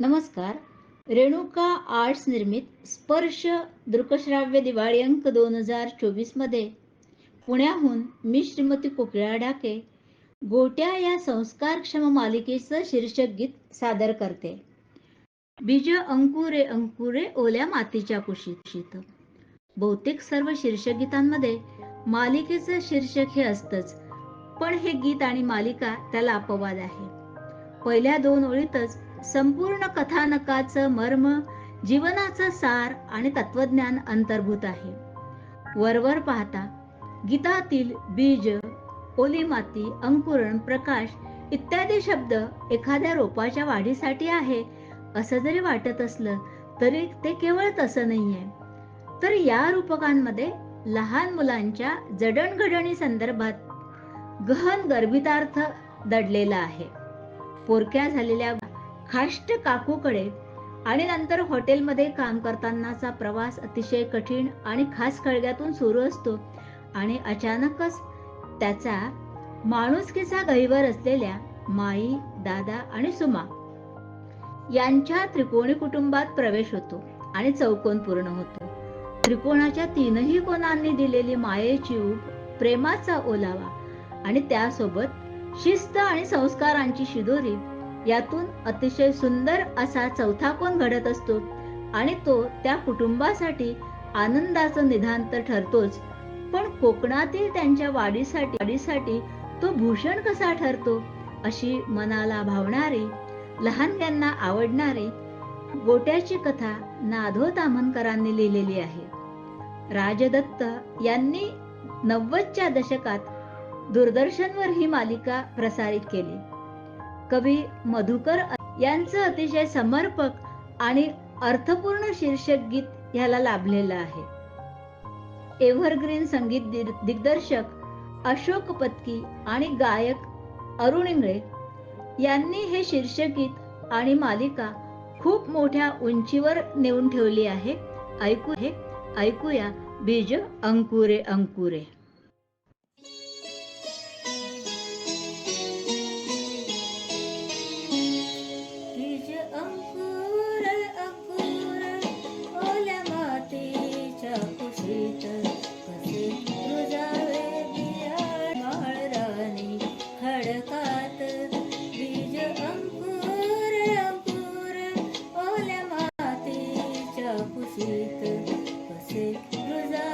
नमस्कार. रेणुका आर्ट्स निर्मित स्पर्श दृकश्राव्य दिवाळी अंक दोन हजार चोवीसमध्ये पुण्याहून मी श्रीमती कोकिळा डाके गोट्या या संस्कारक्षम मालिकेचं शीर्षक गीत सादर करते. बीज अंकुरे अंकुरे ओल्या मातीच्या कुशीत. बहुतेक सर्व शीर्षक गीतांमध्ये मालिकेचं शीर्षक हे असतंच पण हे गीत आणि मालिका त्याला अपवाद आहे. पहिल्या दोन ओळीतच संपूर्ण कथानकाचं मर्म जीवनाचं सार आणि तत्वज्ञान अंतर्भूत आहे. वरवर पाहता गीतातील बीज ओली माती अंकुरण प्रकाश इत्यादी शब्द एखाद्या रोपाच्या वाढीसाठी आहे असं जरी वाटत असलं तरी ते केवळ तसं नाहीये. तर या रूपकांमध्ये लहान मुलांच्या जडणघडणी संदर्भात गहन गर्भितार्थ दडलेला आहे. पोरक्या झालेल्या खाष्ट काकूकडे आणि नंतर हॉटेलमध्ये काम करतानाचा प्रवास अतिशय कठीण आणि खास खळग्यातून सुरू असतो. आणि अचानकच त्याचा माणुसकीचा गहिवर असलेल्या माई दादा आणि सुमा यांच्या त्रिकोणी कुटुंबात प्रवेश होतो आणि चौकोन पूर्ण होतो. त्रिकोणाच्या तीनही कोणांनी दिलेली मायेची ऊब प्रेमाचा ओलावा आणि त्यासोबत शिस्त आणि संस्कारांची शिदोरी यातून अतिशय सुंदर असा चौथा कोण घडत असतो? आणि तो त्या कुटुंबासाठी आनंदाचं निधान तर ठरतोच पण कोकणातील त्यांच्या वाढीसाठी वाढीसाठी तो भूषण कसा ठरतो? अशी मनाला भावणारी लहानग्यांना आवडणारी गोट्याची कथा नाधो तामनकरांनी लिहिलेली आहे. राजदत्त यांनी नव्वदच्या दशकात दूरदर्शनवर ही मालिका प्रसारित केली. कवी मधुकर यांचं अतिशय समर्पक आणि अर्थपूर्ण शीर्षक गीत ह्याला लाभलेलं आहे. एव्हरग्रीन संगीत दिग्दर्शक अशोक पत्की आणि गायक अरुण इंगळे यांनी हे शीर्षक गीत आणि मालिका खूप मोठ्या उंचीवर नेऊन ठेवली आहे. ऐकू हे ऐकूया बीज अंकुरे अंकुरे. Artık uzak